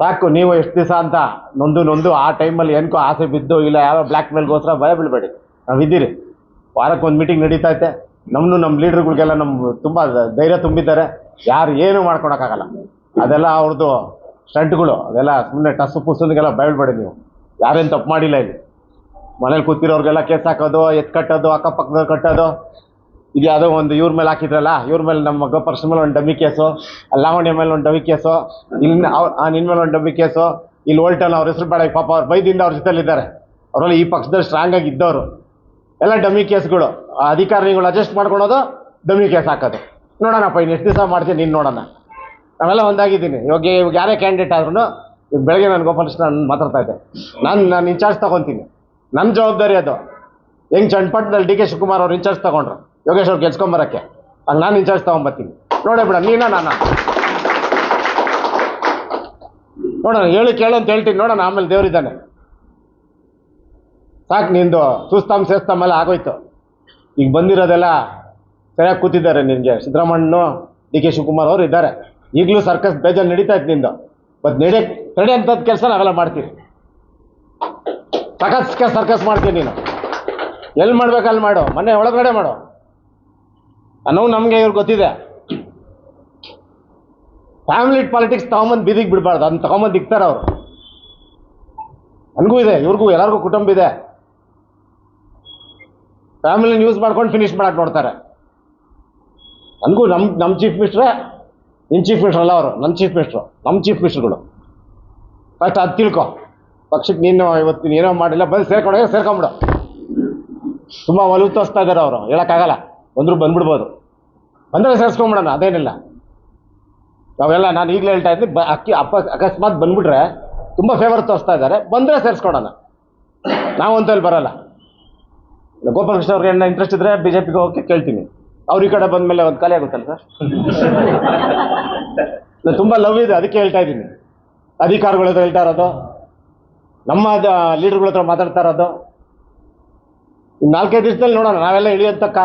ಸಾಕು, ನೀವು ಎಷ್ಟು ದಿವಸ ಅಂತ ನೊಂದು ನೊಂದು ಆ ಟೈಮಲ್ಲಿ ಏನಕ್ಕೋ ಆಸೆ ಬಿದ್ದು ಇಲ್ಲ, ಯಾರೋ ಬ್ಲ್ಯಾಕ್ ಮೇಲ್ಗೋಸ್ಕರ ಭಯ ಬೀಳಬೇಡಿ. ನಾವು ಇದ್ದೀರಿ. ವಾರಕ್ಕೆ ಒಂದು ಮೀಟಿಂಗ್ ನಡೀತಾ ಐತೆ. ನಮ್ಮನ್ನು ನಮ್ಮ ಲೀಡ್ರುಗಳಿಗೆಲ್ಲ ನಮ್ಮ ತುಂಬ ಧೈರ್ಯ ತುಂಬಿದ್ದಾರೆ. ಯಾರು ಏನೂ ಮಾಡ್ಕೊಳಕ್ಕಾಗಲ್ಲ. ಅದೆಲ್ಲ ಅವ್ರದ್ದು ಸ್ಟಂಟ್ಗಳು. ಅದೆಲ್ಲ ಸುಮ್ಮನೆ ಟಸು ಭಯ ಬಯಲ್ಬೇಡಿ ನೀವು. ಯಾರೇನು ತಪ್ಪು ಮಾಡಿಲ್ಲ ಇಲ್ಲಿ. ಮನೇಲಿ ಕೂತಿರೋರ್ಗೆಲ್ಲ ಕೇಸ್ ಹಾಕೋದು ಎತ್ ಕಟ್ಟೋದು, ಅಕ್ಕಪಕ್ಕದವ್ರು ಕಟ್ಟೋದು ಇದು ಯಾವುದೋ ಒಂದು ಇವ್ರ ಮೇಲೆ ಹಾಕಿದ್ರಲ್ಲ, ಇವ್ರ ಮೇಲೆ ನಮ್ಮ ಪರ್ಸನ್ ಮೇಲೆ ಒಂದು ಡಮ್ಮಿ ಕೇಸು, ಲಾವಣ್ಯ ಮೇಲೆ ಒಂದು ಡಮ್ಮಿ ಕೇಸು ಇಲ್ಲಿ ನಿನ್ನ ಮೇಲೆ ಒಂದು ಡಮ್ಮಿ ಕೇಸು, ಇಲ್ಲಿ ಓಲ್ಟನ್ ಅವ್ರ ಹೆಸರು ಬೇಡ ಪಾಪ ಅವ್ರ ಬೈದಿಂದ ಅವ್ರ ಜೊತೆಲಿದ್ದಾರೆ. ಅವರಲ್ಲಿ ಈ ಪಕ್ಷದಲ್ಲಿ ಸ್ಟ್ರಾಂಗ್ ಆಗಿ ಇದ್ದವರು. ಎಲ್ಲ ಡಮ್ಮಿ ಕೇಸ್ಗಳು, ಆ ಅಧಿಕಾರಿಗಳು ಅಡ್ಜಸ್ಟ್ ಮಾಡ್ಕೊಳೋದು ಡಮ್ಮಿ ಕೇಸ್ ಹಾಕೋದು. ನೋಡೋಣಪ್ಪ ಇನ್ನು ಎಷ್ಟು ದಿವಸ ಮಾಡ್ತೀನಿ ನೀನು ನೋಡೋಣ. ನಾವೆಲ್ಲ ಒಂದಾಗಿದ್ದೀನಿ. ಇವಾಗ ಇವಾಗ ಯಾರೇ ಕ್ಯಾಂಡಿಡೇಟ್ ಆದ್ರೂ ಇವಾಗ ಬೆಳಗ್ಗೆ ನಾನು ಗೋಪಾಲಕೃಷ್ಣ ನಾನು ಮಾತಾಡ್ತಾ ಇದ್ದೆ. ನಾನು ನಾನು ಇನ್ಚಾರ್ಜ್ ತಗೊತೀನಿ. ನನ್ನ ಜವಾಬ್ದಾರಿ ಅದು. ಹೆಂಗೆ ಚನ್ನಪಟ್ಟಣದಲ್ಲಿ ಡಿ ಕೆ ಶಿವಕುಮಾರ್ ಅವ್ರು ಇನ್ಚಾರ್ಜ್ ತಗೊಂಡ್ರು. ಯೋಗೇಶ್ ಅವ್ರು ಗೆಲ್ಸ್ಕೊಂಬರಕ್ಕೆ ಅಲ್ಲಿ ನಾನು ಇನ್ಚಾರ್ಜ್ ತಗೊಂಬರ್ತೀನಿ. ನೋಡೇ ಬಿಡ, ನೀನ ನಾನು? ನೋಡೋಣ, ಹೇಳಿ ಕೇಳು ಅಂತ ಹೇಳ್ತೀನಿ. ನೋಡೋಣ, ಆಮೇಲೆ ದೇವರಿದ್ದಾನೆ ಸಾಕು ನಿಂದು, ಸುಸ್ತಾಮ್ ಸೇಸ್ತಾಮೆಲ್ಲ ಆಗೋಯ್ತು. ಈಗ ಬಂದಿರೋದೆಲ್ಲ ಸರಿಯಾಗಿ ಕೂತಿದ್ದಾರೆ ನಿನಗೆ. ಸಿದ್ದರಾಮಣ್ಣು, ಡಿ ಕೆ ಶಿವಕುಮಾರ್ ಅವರು ಇದ್ದಾರೆ. ಈಗಲೂ ಸರ್ಕಸ್ ಬೇಜಾರು ನಡೀತಾ ಇತ್ತು ನಿಂದು. ಮತ್ತು ನಡೆ ತಡೆ ಅಂಥದ್ದು ಕೆಲಸ ನಾವೆಲ್ಲ ಮಾಡ್ತೀವಿ. ಸಕಸ್ ಸರ್ಕಸ್ ಮಾಡ್ತೀನಿ ನೀನು. ಎಲ್ಲಿ ಮಾಡ್ಬೇಕು ಅಲ್ಲಿ ಮಾಡು, ಮನೆ ಒಳಗಡೆ ಮಾಡು. ಅನ್ನೋ ನಮಗೆ ಇವ್ರು ಗೊತ್ತಿದೆ. ಫ್ಯಾಮಿಲಿ ಪಾಲಿಟಿಕ್ಸ್ ತಗೊಂಬಂದು ಬೀದಿಗೆ ಬಿಡಬಾರ್ದು. ಅದನ್ನ ತಗೊಂಬಂದು ಇಕ್ತಾರೆ ಅವರು. ನನಗೂ ಇದೆ, ಇವ್ರಿಗೂ, ಎಲ್ಲರಿಗೂ ಕುಟುಂಬ ಇದೆ. ಫ್ಯಾಮಿಲಿ ಯೂಸ್ ಮಾಡ್ಕೊಂಡು ಫಿನಿಶ್ ಮಾಡಕ್ಕೆ ನೋಡ್ತಾರೆ. ನನಗೂ ನಮ್ಮ ನಮ್ಮ ಚೀಫ್ ಮಿನಿಸ್ಟ್ರೇ ನಿನ್ನ ಚೀಫ್ ಮಿನಿಸ್ಟರ್ ಅಲ್ಲ ಅವರು ನನ್ನ ಚೀಫ್ ಮಿನಿಸ್ಟ್ರು ನಮ್ಮ ಚೀಫ್ ಮಿನಿಸ್ಟ್ರುಗಳು ಫಸ್ಟ್ ಅದು ತಿಳ್ಕೊ. ಪಕ್ಷಕ್ಕೆ ನೀನು ಇವತ್ತು ಏನೋ ಮಾಡಿಲ್ಲ, ಬಂದು ಸೇರ್ಕೊಂಡೋಗಿ ಸೇರ್ಕೊಂಬಿಡು ತುಂಬ ಒಲವು ತೋರಿಸ್ತಾ ಇದ್ದಾರೆ ಅವರು, ಹೇಳೋಕ್ಕಾಗಲ್ಲ. ಬಂದರೂ ಬಂದ್ಬಿಡ್ಬೋದು. ಬಂದರೆ ಸೇರಿಸ್ಕೊಂಬಿಡೋಣ, ಅದೇನಿಲ್ಲ. ನಾವೆಲ್ಲ, ನಾನು ಈಗಲೇ ಹೇಳ್ತಾ ಇದ್ದೀನಿ, ಬ ಅಕ್ಕಿ, ಅಪ್ಪ ಅಕಸ್ಮಾತ್ ಬಂದ್ಬಿಟ್ರೆ ತುಂಬ ಫೇವರ್ ತೋರಿಸ್ತಾ ಇದ್ದಾರೆ, ಬಂದರೆ ಸೇರಿಸ್ಕೊಡೋಣ. ನಾವು ಇಲ್ಲಿ ಬರಲ್ಲ. ಗೋಪಾಲಕೃಷ್ಣ ಅವ್ರಿಗೆ ಏನೋ ಇಂಟ್ರೆಸ್ಟ್ ಇದ್ದರೆ ಬಿ ಜೆ ಪಿಗೆ ಹೋಗಿ ಕೇಳ್ತೀನಿ. ಅವ್ರ ಈ ಕಡೆ ಬಂದಮೇಲೆ ಒಂದು ಖಾಲಿ ಆಗುತ್ತಲ್ಲ ಸರ್? ನಾನು ತುಂಬ ಲವ್ ಇದೆ, ಅದಕ್ಕೆ ಹೇಳ್ತಾ ಇದ್ದೀನಿ. ಅಧಿಕಾರಿಗಳ ಹತ್ರ ಹೇಳ್ತಾ ಇರೋದು. ನಮ್ಮ ಲೀಡರ್ಗಳ ಹತ್ರ ಮಾತಾಡ್ತಾ ಇರೋದು. ನಾಲ್ಕೈದು ದಿವಸದಲ್ಲಿ ನೋಡೋಣ. ನಾವೆಲ್ಲ ಇಳಿಯೋಂಥ ಕಾ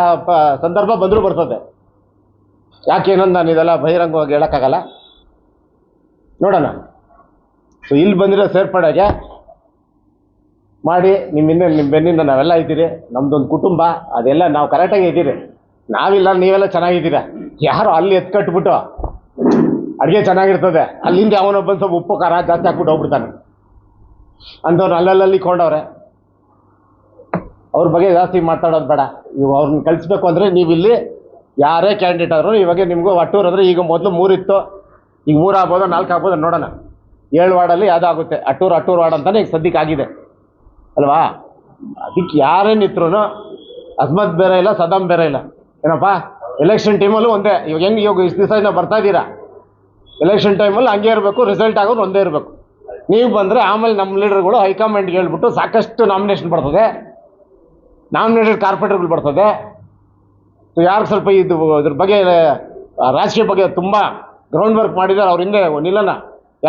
ಸಂದರ್ಭ ಬಂದರೂ ಬರ್ತದೆ. ಯಾಕೆ ಏನಂದ ನಾನು ಇದೆಲ್ಲ ಬಹಿರಂಗವಾಗಿ ಹೇಳೋಕ್ಕಾಗಲ್ಲ? ನೋಡೋಣ. ಸೊ ಇಲ್ಲಿ ಬಂದಿರೋ ಸೇರ್ಪಡೆಗೆ ಮಾಡಿ ನಿಮ್ಮಿಂದ ನಿಮ್ಮ ಬೆನ್ನಿಂದ ನಾವೆಲ್ಲ ಇದ್ದೀರಿ. ನಮ್ಮದೊಂದು ಕುಟುಂಬ, ಅದೆಲ್ಲ ನಾವು ಕರೆಕ್ಟಾಗಿ ಇದ್ದೀರಿ. ನಾವಿಲ್ಲ, ನೀವೆಲ್ಲ ಚೆನ್ನಾಗಿದ್ದೀರ? ಯಾರು ಅಲ್ಲಿ ಎತ್ಕಟ್ಬಿಟ್ಟು ಅಡುಗೆ ಚೆನ್ನಾಗಿರ್ತದೆ. ಅಲ್ಲಿಂದ ಅವನೊಬ್ಬ ಸ್ವಲ್ಪ ಉಪ್ಪು, ಖಾರ ಜಾಸ್ತಿ ಹಾಕ್ಬಿಟ್ಟು ಹೋಗ್ಬಿಡ್ತಾನೆ. ಅಂಥವ್ರು ಅಲ್ಲಲ್ಲಿ ಕೊಂಡವ್ರೆ ಅವ್ರ ಬಗ್ಗೆ ಜಾಸ್ತಿ ಮಾತಾಡೋದು ಬೇಡ. ಇವು ಅವ್ರನ್ನ ಕಳಿಸ್ಬೇಕು ಅಂದರೆ ನೀವು ಇಲ್ಲಿ ಯಾರೇ ಕ್ಯಾಂಡಿಡೇಟ್ ಆದರೂ ಇವಾಗ ನಿಮಗೂ ಅಟ್ಟೂರು ಅಂದರೆ ಈಗ ಮೊದಲು ಮೂರಿತ್ತು, ಈಗ ಮೂರು ಆಗ್ಬೋದು, ನಾಲ್ಕು ಆಗ್ಬೋದು ನೋಡೋಣ. ಏಳು ವಾರ್ಡಲ್ಲಿ ಯಾವುದಾಗುತ್ತೆ ಅಟ್ಟೂರು ಅಟ್ಟೂರು ವಾರ್ಡ್ ಅಂತಲೇ ಈಗ ಸದ್ಯಕ್ಕೆ ಆಗಿದೆ. ಅಲ್ವಾ? ಅದಕ್ಕೆ ಯಾರೇ ನಿಂತ್ರು ಅಸ್ಮತ್ ಬೇರೆ ಇಲ್ಲ, ಸದಾಮ್ ಬೇರೆ ಇಲ್ಲ. ಏನಪ್ಪ? ಎಲೆಕ್ಷನ್ ಟೈಮಲ್ಲೂ ಒಂದೇ. ಇವಾಗ ಹೆಂಗೆ ಇವಾಗ ಇಷ್ಟು ದಿವಸ ಬರ್ತಾ ಇದ್ದೀರಾ ಎಲೆಕ್ಷನ್ ಟೈಮಲ್ಲಿ ಹಂಗೆ ಇರಬೇಕು ರಿಸಲ್ಟ್ ಆಗೋದು ಒಂದೇ ಇರಬೇಕು. ನೀವು ಬಂದರೆ ಆಮೇಲೆ ನಮ್ಮ ಲೀಡರ್ಗಳು ಹೈಕಮಾಂಡ್ಗೆ ಹೇಳ್ಬಿಟ್ಟು ಸಾಕಷ್ಟು ನಾಮಿನೇಷನ್ ಬರ್ತದೆ. ನಾಮಿನೇಟೆಡ್ ಕಾರ್ಪೊರೇಟರ್ಗಳು ಬರ್ತದೆ. ಯಾರು ಸ್ವಲ್ಪ ಇದು, ಇದ್ರ ಬಗ್ಗೆ ರಾಜಕೀಯ ಬಗ್ಗೆ ತುಂಬ ಗ್ರೌಂಡ್ ವರ್ಕ್ ಮಾಡಿದ್ದಾರೆ. ಅವ್ರ ಹಿಂದೆ ನಿಲ್ಲನ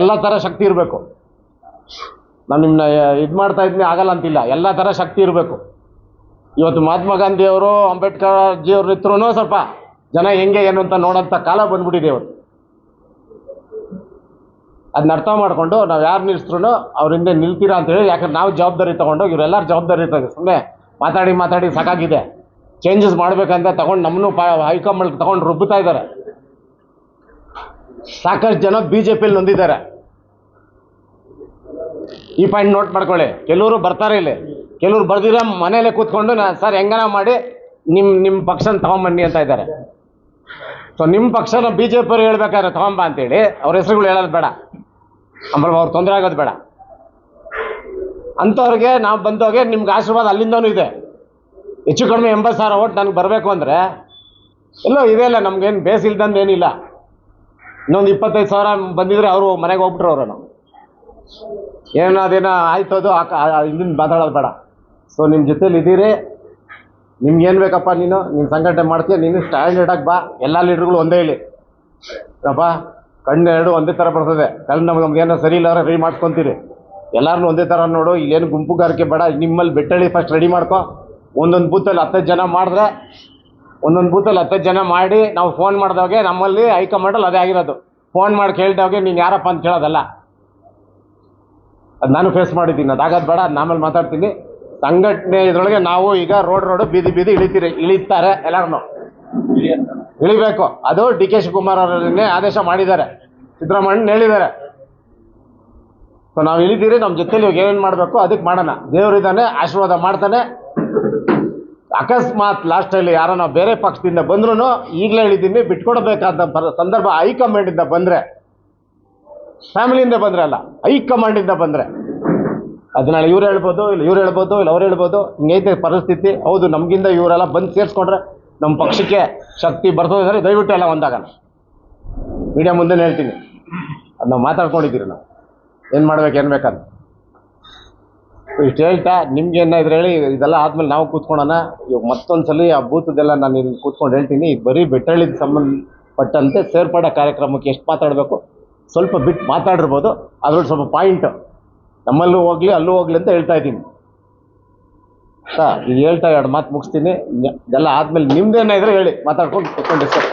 ಎಲ್ಲ ಥರ ಶಕ್ತಿ ಇರಬೇಕು. ನಾನು ನಿಮ್ಮನ್ನ ಇದು ಮಾಡ್ತಾ ಇದ್ದೀನಿ ಆಗಲ್ಲ ಅಂತಿಲ್ಲ. ಎಲ್ಲ ಥರ ಶಕ್ತಿ ಇರಬೇಕು. ಇವತ್ತು ಮಹಾತ್ಮ ಗಾಂಧಿಯವರು, ಅಂಬೇಡ್ಕರ್ ಇದ್ರೂ ಸ್ವಲ್ಪ ಜನ ಹೆಂಗೆ, ಏನು ಅಂತ ನೋಡೋಂಥ ಕಾಲ ಬಂದ್ಬಿಟ್ಟಿದೆ ಇವತ್ತು. ಅದನ್ನ ಅರ್ಥ ಮಾಡಿಕೊಂಡು ನಾವು ಯಾರು ನಿಲ್ಲಿಸ್ರು ಅವ್ರ ಹಿಂದೆ ನಿಲ್ತೀರಾ ಅಂತೇಳಿ ಯಾಕಂದ್ರೆ ನಾವು ಜವಾಬ್ದಾರಿ ತೊಗೊಂಡು ಇವರೆಲ್ಲರೂ ಜವಾಬ್ದಾರಿ ತಗೋ ಸುಮ್ಮನೆ ಮಾತಾಡಿ ಮಾತಾಡಿ, ಸಾಕಾಗಿದೆ. ಚೇಂಜಸ್ ಮಾಡಬೇಕಂತ ತಗೊಂಡು ನಮ್ಮನ್ನು ಹೈಕಮಾಂಡ್ ತಗೊಂಡು ರುಬ್ಬುತ್ತಾ ಇದ್ದಾರೆ. ಸಾಕಷ್ಟು ಜನ ಬಿ ಜೆ ಪಿಲಿ ನೊಂದಿದ್ದಾರೆ. ಈ ಪಾಯಿಂಟ್ ನೋಟ್ ಮಾಡ್ಕೊಳ್ಳಿ. ಕೆಲವರು ಬರ್ತಾರೆ ಇಲ್ಲಿ. ಕೆಲವರು ಬರ್ದಿರ ಮನೇಲೆ ಕೂತ್ಕೊಂಡು ಸರ್, ಹೆಂಗನ ಮಾಡಿ ನಿಮ್ಮ ನಿಮ್ಮ ಪಕ್ಷನ ತಗೊಂಬನ್ನಿ ಅಂತ ಇದ್ದಾರೆ. ಸೊ ನಿಮ್ಮ ಪಕ್ಷನ ಬಿ ಜೆ ಪಿಯವ್ರು ಹೇಳ್ಬೇಕಾದ್ರೆ ತಗೊಂಬ ಅಂತೇಳಿ, ಅವ್ರ ಹೆಸರುಗಳು ಹೇಳೋದು ಬೇಡ. ಆಮೇಲೆ ಅವ್ರು ತೊಂದರೆ ಆಗೋದು ಬೇಡ. ಅಂಥವ್ರಿಗೆ ನಾವು ಬಂದೋಗೆ ನಿಮ್ಗೆ ಆಶೀರ್ವಾದ ಅಲ್ಲಿಂದನೂ ಇದೆ. ಹೆಚ್ಚು ಕಡಿಮೆ ಎಂಬತ್ತು ಸಾವಿರ ಓಟ್ ನನಗೆ ಬರಬೇಕು ಅಂದರೆ ಎಲ್ಲೋ ಇದೆ ಇಲ್ಲ ನಮ್ಗೇನು ಬೇಸ್ ಇಲ್ದಂದು ಏನಿಲ್ಲ. ಇನ್ನೊಂದು ಇಪ್ಪತ್ತೈದು ಸಾವಿರ ಬಂದಿದ್ರೆ ಅವರು ಮನೆಗೆ ಹೋಗ್ಬಿಟ್ರು ಅವರು. ನಾವು ಏನೋ ಅದೇನೋ ಆಯ್ತು ಅದು ಇದನ್ನ ಮಾತಾಡೋದು ಬೇಡ. ಸೊ ನಿಮ್ಮ ಜೊತೇಲಿ ಇದ್ದೀರಿ. ನಿಮ್ಗೇನು ಬೇಕಪ್ಪ ನೀನು? ನೀನು ಸಂಘಟನೆ ಮಾಡ್ತೀಯ, ನೀನು ಸ್ಟ್ಯಾಂಡರ್ಡಾಗಿ ಬಾ. ಎಲ್ಲ ಲೀಡ್ರುಗಳು ಒಂದೇ ಇಲ್ಲಿ. ಅಪ್ಪ, ಕಣ್ಣು ಎರಡು ಒಂದೇ ಥರ ಬರ್ತದೆ. ಕಣ್ಣು ನಮ್ಗೆ ನಮ್ಗೆ ಏನೋ ಸರಿ ಇಲ್ಲ ರೆಡಿ ಮಾಡ್ಕೊತೀರಿ ಎಲ್ಲರನ್ನೂ ಒಂದೇ ಥರ ನೋಡು. ಇಲ್ಲೇನು ಗುಂಪುಗಾರಿಕೆ ಬೇಡ. ನಿಮ್ಮಲ್ಲಿ ಬೆಟ್ಟಳ್ಳಿ ಫಸ್ಟ್ ರೆಡಿ ಮಾಡ್ಕೊ. ಒಂದೊಂದು ಬೂತಲ್ಲಿ ಹತ್ತು ಜನ ಮಾಡಿದ್ರೆ, ಒಂದೊಂದು ಬೂತಲ್ಲಿ ಹತ್ತು ಜನ ಮಾಡಿ ನಾವು ಫೋನ್ ಮಾಡಿದವಾಗೆ ನಮ್ಮಲ್ಲಿ ಹೈಕಮಾಂಡಲ್ಲಿ ಅದೇ ಆಗಿರೋದು. ಫೋನ್ ಮಾಡಿ ಕೇಳಿದವಾಗೆ ನೀನು ಯಾರಪ್ಪ ಅಂತ ಕೇಳೋದಲ್ಲ. ಅದು ನಾನು ಫೇಸ್ ಮಾಡಿದ್ದೀನಿ ಅದಾಗದು ಬೇಡ ನಾಮೇಲೆ ಆಮೇಲೆ ಮಾತಾಡ್ತೀನಿ. ಸಂಘಟನೆ ಇದರೊಳಗೆ ನಾವು ಈಗ ರೋಡ್ ರೋಡು ಬೀದಿ ಬೀದಿ ಇಳಿತೀರಿ, ಇಳಿತಾರೆ ಎಲ್ಲರೂ ಇಳಿಬೇಕು. ಅದು ಡಿ ಕೆ ಶಿವಕುಮಾರ್ ಅವರನ್ನೇ ಆದೇಶ ಮಾಡಿದ್ದಾರೆ. ಸಿದ್ದರಾಮಣ್ಣ ಹೇಳಿದ್ದಾರೆ. ಸೊ ನಾವು ಇಳಿದೀರಿ ನಮ್ಮ ಜೊತೆಲಿ ಇವಾಗ ಏನೇನು ಮಾಡಬೇಕು ಅದಕ್ಕೆ ಮಾಡೋಣ. ದೇವರಿದ್ದಾನೆ ಆಶೀರ್ವಾದ ಮಾಡ್ತಾನೆ. ಅಕಸ್ಮಾತ್ ಲಾಸ್ಟಲ್ಲಿ ಯಾರನ್ನ ಬೇರೆ ಪಕ್ಷದಿಂದ ಬಂದ್ರೂ ಈಗಲೇ ಹೇಳಿದ್ದೀನಿ, ಬಿಟ್ಕೊಡ್ಬೇಕಾದ ಸಂದರ್ಭ ಹೈಕಮಾಂಡಿಂದ ಬಂದರೆ. ಫ್ಯಾಮಿಲಿಯಿಂದ ಬಂದರೆ ಅಲ್ಲ ಹೈಕಮಾಂಡಿಂದ ಬಂದರೆ. ಅದನ್ನ ಇವ್ರು ಹೇಳ್ಬೋದು, ಇಲ್ಲ ಇವ್ರು ಹೇಳ್ಬೋದು, ಇಲ್ಲ ಅವ್ರು ಹೇಳ್ಬೋದು ಹಿಂಗೈತೆ ಪರಿಸ್ಥಿತಿ. ಹೌದು, ನಮಗಿಂದ ಇವರೆಲ್ಲ ಬಂದು ಸೇರಿಸ್ಕೊಂಡ್ರೆ ನಮ್ಮ ಪಕ್ಷಕ್ಕೆ ಶಕ್ತಿ ಬರ್ತದೆ ದಯವಿಟ್ಟು ಎಲ್ಲ ಒಂದಾಗಣ. ಮೀಡಿಯಾ ಮುಂದೆ ಹೇಳ್ತೀನಿ. ಅದು ನಾವು ಮಾತಾಡ್ಕೊಂಡಿದ್ದೀರಿ ನಾವು. ಏನು ಮಾಡ್ಬೇಕು, ಏನು ಬೇಕಂತ? ಇಷ್ಟು ಹೇಳ್ತಾ ನಿಮ್ಗೆ ಏನಾದ್ರು ಹೇಳಿ, ಇದೆಲ್ಲ ಆದ್ಮೇಲೆ ನಾವು ಕೂತ್ಕೊಳ್ಳೋಣ ಇವಾಗ ಮತ್ತೊಂದು ಸಲ ಆ ಬೂತದೆಲ್ಲ ನಾನು ಇಲ್ಲಿ ಕೂತ್ಕೊಂಡು ಹೇಳ್ತೀನಿ ಇದು ಬರೀ ಬೆಟ್ಟಳ್ಳಿಗೆ ಸಂಬಂಧಪಟ್ಟಂತೆ ಸೇರ್ಪಡೆ ಕಾರ್ಯಕ್ರಮಕ್ಕೆ ಎಷ್ಟು ಮಾತಾಡಬೇಕು? ಸ್ವಲ್ಪ ಬಿಟ್ಟು ಮಾತಾಡಿರ್ಬೋದು ಅದ್ರಲ್ಲಿ ಸ್ವಲ್ಪ ಪಾಯಿಂಟ್ ನಮ್ಮಲ್ಲೂ ಹೋಗ್ಲಿ, ಅಲ್ಲೂ ಹೋಗ್ಲಿ ಅಂತ ಹೇಳ್ತಾ ಇದ್ದೀನಿ. ಸಾ ಇದು ಹೇಳ್ತಾ ಎರಡು ಮಾತು ಮುಗಿಸ್ತೀನಿ. ಇದೆಲ್ಲ ಆದ್ಮೇಲೆ ನಿಮ್ದೇನಾದ್ರೆ ಹೇಳಿ, ಮಾತಾಡ್ಕೊಂಡು ಕೂತ್ಕೊಂಡು ಡಿಸ್ಕಸ್